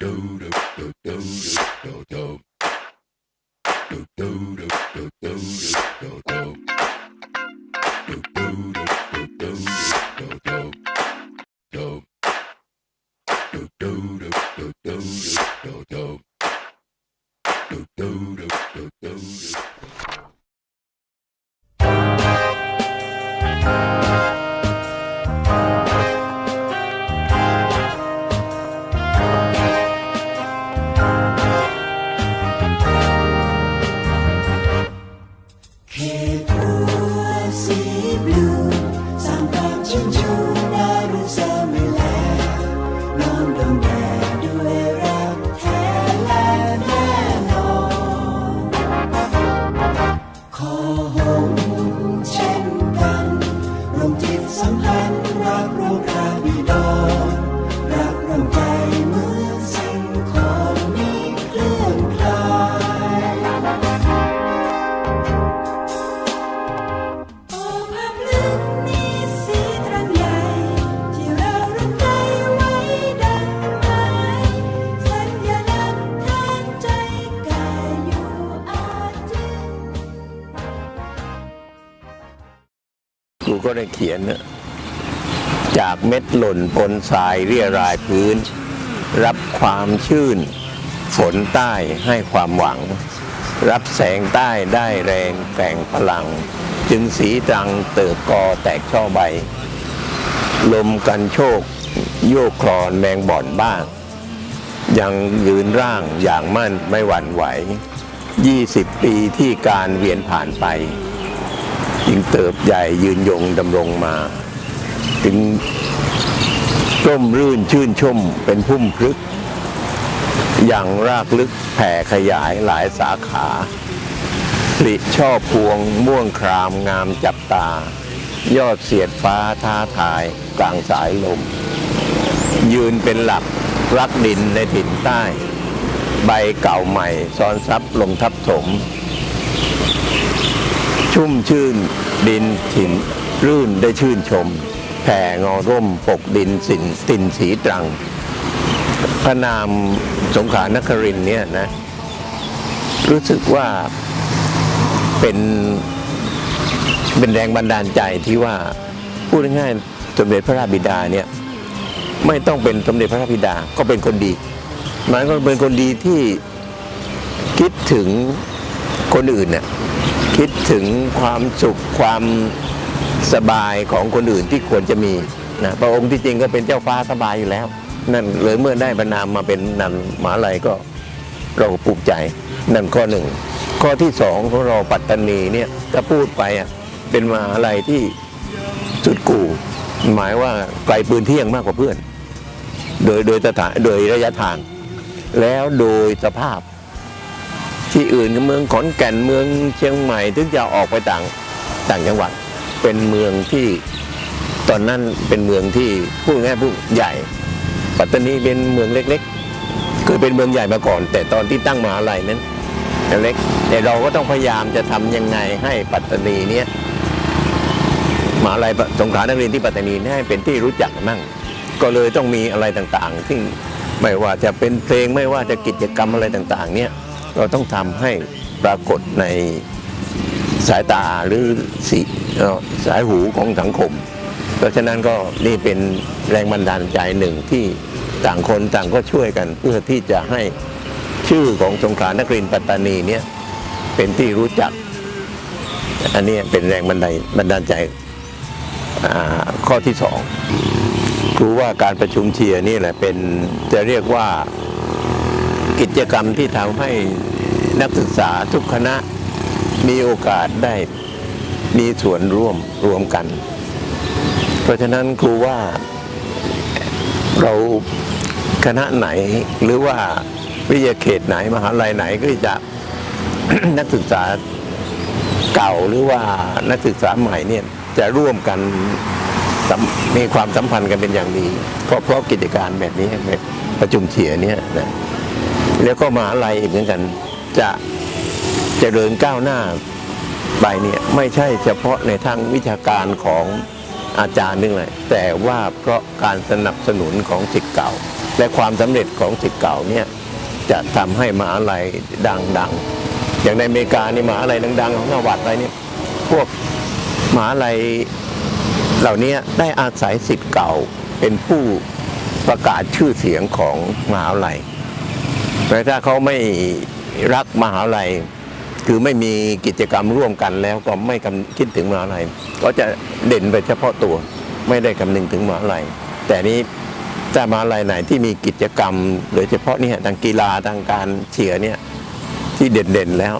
เข สัมพันธ์รักรวมพระบิ ก็ได้เขียน จากเม็ดหล่นปนทรายเรียรายพื้น รับความชื่น ฝนใต้ให้ความหวัง รับแสงใต้ได้แรงแก่งพลัง จึงสีตรังเติบกอแตกช่อใบ ลมกันโชคโยกคลอนแมงบ่อนบ้าง ยังยืนร่างอย่างมั่นไม่หวั่นไหว 20 ปีที่การเวียนผ่านไป จึงเติบใหญ่ยืนยงดำรงมา ถึงร่มรื่นชื่นชมเป็นพุ่มพลึก อย่างรากลึกแผ่ขยายหลายสาขาผลิช่อพวงม่วงครามงามจับตา ยอดเสียดฟ้าท้าทายกลางสายลม ยืนเป็นหลักรักดินในถิ่นใต้ ใบเก่าใหม่ซ้อนซับลงทับถม ชุ่มชื่นดินถิ่นรื่นได้ชื่นชมแผ่งอร่มปกดินสินตินสีตรัง พระนามสงขานครินเนี่ยนะ รู้สึกว่าเป็นเป็นแรงบันดาลใจที่ว่าพูดง่ายๆสมเด็จพระราชบิดาเนี่ยไม่ต้องเป็นสมเด็จพระราชบิดาก็เป็นคนดีหมายก็เป็นคนดีที่คิดถึงคนอื่นเนี่ย คิดถึงความสุขความสบายของคนอื่นที่ควรจะมีนะพระองค์ที่จริงก็เป็นเจ้าฟ้าสบายอยู่แล้ว นั่นเลยเมื่อได้บรรนามมาเป็นนันหมาลัยก็เราก็ภูมิใจนั่นข้อหนึ่ง ข้อที่สองของเราปัตตานีเนี่ยถ้าพูดไปอะเป็นมหาลัยที่สุดกู่หมายว่าไกลปืนเที่ยงมากกว่าเพื่อน โดยโดยสถานโดยระยะทาง แล้วโดยสภาพ ที่อื่นก็เมืองขอนแก่นเมืองเชียงใหม่ถึงจะออกไปต่างต่างจังหวัดเป็นเมืองที่ตอนนั้นเป็นเมืองที่พูดง่ายพูดใหญ่ปัตตานีเป็นเมืองเล็กๆเคยเป็นเมืองใหญ่มาก่อน แต่ตอนที่ตั้งมหาลัยนั้นเล็กแต่เราก็ต้องพยายามจะทำยังไงให้ปัตตานีเนี้ยมหาลัยสงขลานักเรียนที่ปัตตานีให้เป็นที่รู้จักมั่งก็เลยต้องมีอะไรต่างๆที่ไม่ว่าจะเป็นเพลงไม่ว่าจะกิจกรรมอะไรต่างๆ เนี่ย เราต้องทำให้ปรากฏในสายตาหรือสีสายหูของสังคม เพราะฉะนั้นก็นี่เป็นแรงบันดาลใจหนึ่งที่ต่างคนต่างก็ช่วยกัน เพื่อที่จะให้ชื่อของสงขลานักเรียนปัตตานีเนี่ยเป็นที่รู้จัก อันนี้เป็นแรงบันดาลบันดาลใจข้อที่สองคือว่าการประชุมเชียร์นี่แหละเป็นจะเรียกว่า กิจกรรมที่ทำให้นักศึกษาทุกคณะมีโอกาสได้มีส่วนร่วมรวมกัน เพราะฉะนั้นครูว่าเราคณะไหนหรือว่าวิทยาเขตไหนมหาลัยไหนก็จะนักศึกษาเก่าหรือว่านักศึกษาใหม่เนี่ยจะร่วมกันมมีความสัมพันธ์กันเป็นอย่างดี ก็เพราะกิจการแบบนี้แบบประชุมเฉียเนี่ยนะ แล้วก็มหาลัยอีกเหมือนกัน จะจะเจริญก้าวหน้าไปเนี่ยไม่ใช่เฉพาะในทางวิชาการของอาจารย์นึงเลยแต่ว่าเพราะการสนับสนุนของศิษย์เก่า และความสำเร็จของศิษย์เก่าเนี่ยจะทำให้มหาลัยดังๆ อย่างในอเมริกานี่มหาลัยดังๆของจังหวัดอะไรเนี่ยพวกมหาลัยเหล่านี้ได้อาศัยศิษย์เก่าเป็นผู้ประกาศชื่อเสียงของมหาลัย แต่ถ้าเขาไม่รักมหาลัย คือไม่มีกิจกรรมร่วมกันแล้วก็ไม่กำคิดถึงมหาลัย ก็จะเด่นไปเฉพาะตัว ไม่ได้คำนึงถึงมหาลัย แต่นี้ถ้ามหาลัยไหนที่มีกิจกรรม โดยเฉพาะนี่ทางกีฬาทางการเชียร์เนี่ยที่เด่นๆแล้ว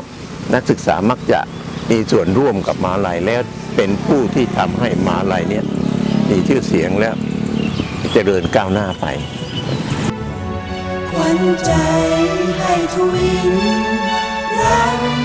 นักศึกษามักจะมีส่วนร่วมกับมหาลัยแล้วเป็นผู้ที่ทำให้มหาลัยเนี่ยมีชื่อเสียงและเจริญก้าวหน้าไป วัญใจให้ทวินรัก